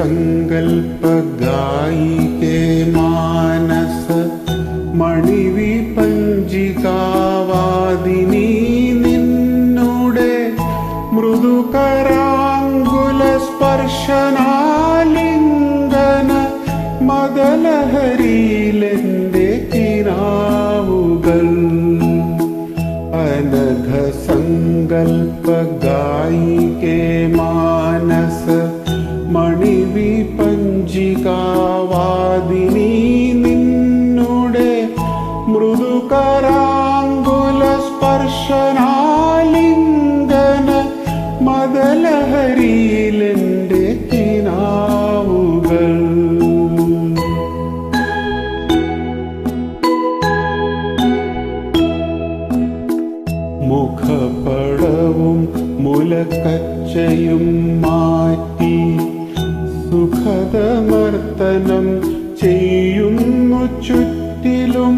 സങ്കൽപ്പഗായികേ മാനസ മണിവി പഞ്ചികാവാദിനി നിന്നുടെ മൃദുകരാങ്കുല സ്പർശനാലിംഗന മദലഹരിയിലെന്റെ കിനാവുകൾ. അനഘ സങ്കൽപ്പഗായികേ മാനസ സ്പർശനാലിംഗന മദലഹരിയിലെന്റെ കിനാവുകൾ. മുഖപടവും മുലക്കച്ചയും മാറ്റി സുഖതമർത്തനം ചെയ്യുന്നു ചുറ്റിലും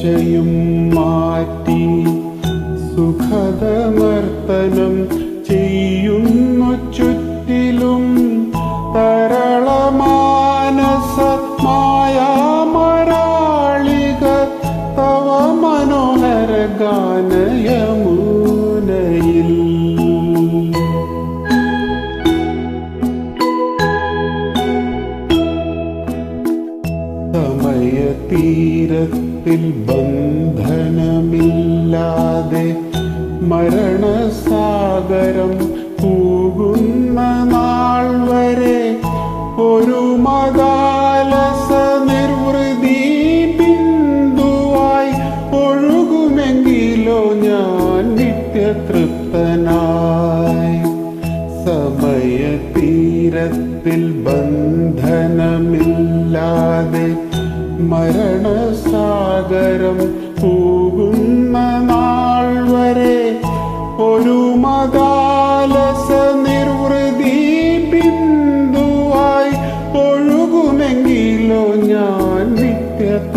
മുലക്കച്ചയും മാറ്റി സുഖതമർത്തനം ചെയ്യുന്നു ചുറ്റിലും തരളമാനസമായ മരാളിക തവ മനോഹര ഗാനയമുനയിൽ സമയതീരത്തിൽ ബന്ധനമില്ലാതെ മരണസാഗരം പൂകുന്ന നാൾ വരെ ഒരു മതാലസ നിർവൃതി ബിന്ദുവായി ഒഴുകുമെങ്കിലോ ഞാൻ നിത്യതൃപ്തനായി. സമയ തീരത്തിൽ ബന്ധനമില്ലാതെ മരണസാഗരം പോകുന്ന നാൾ വരെ ഒരു മകാലസ നിർവൃതി ബിന്ദുവായി ഒഴുകുമെങ്കിലോ ഞാൻ നിത്യതൃപ്തനായി